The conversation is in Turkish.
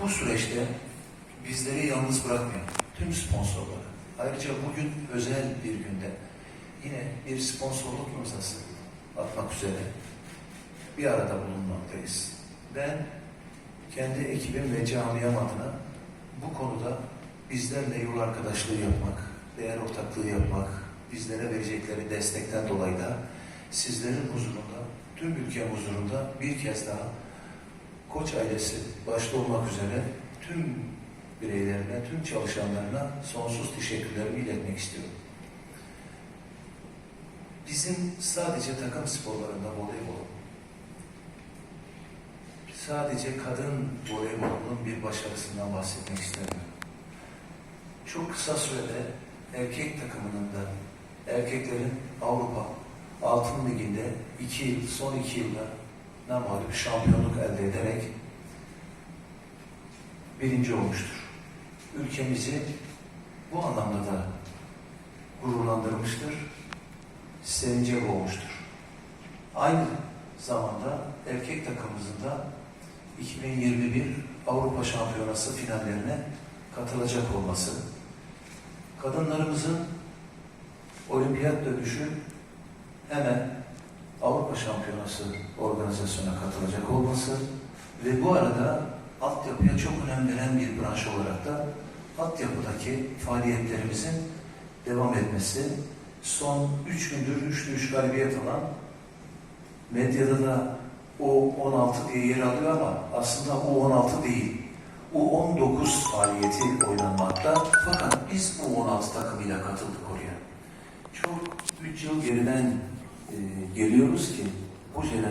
bu süreçte bizleri yalnız bırakmayan tüm sponsorlara, ayrıca bugün özel bir günde yine bir sponsorluk imzası atmak üzere bir arada bulunmaktayız. Ben kendi ekibim ve camiam adına bu konuda bizlerle yol arkadaşlığı yapmak, değer ortaklığı yapmak, bizlere verecekleri destekten dolayı da sizlerin huzurunda, tüm ülke huzurunda bir kez daha Koç ailesi başta olmak üzere tüm bireylerine, tüm çalışanlarına sonsuz teşekkürlerimi iletmek istiyorum. Bizim sadece takım sporlarında voleybol, sadece kadın voleybolunun bir başarısından bahsetmek istemiyorum. Çok kısa sürede erkek takımının da erkeklerin Avrupa Altın Ligi'nde iki yıl, son iki yılda namalip şampiyonluk elde ederek birinci olmuştur. Ülkemizi bu anlamda da gururlandırmıştır, sevince boğmuştur. Aynı zamanda erkek takımımızın da 2021 Avrupa Şampiyonası finallerine katılacak olması, kadınlarımızın olimpiyat dönüşü hemen Avrupa Şampiyonası organizasyona katılacak olması ve bu arada altyapıya çok önem veren bir branş olarak da altyapıdaki faaliyetlerimizin devam etmesi, son 3 gündür 3'lü 3 galibiyet alan medyada da o 16 diye yer alıyor ama aslında o 16 değil. O 19 faaliyeti oynanmakta fakat biz bu 16 takımıyla katıldık oraya. Çok 3 yıl geriden e, geliyoruz ki bu jenerasyon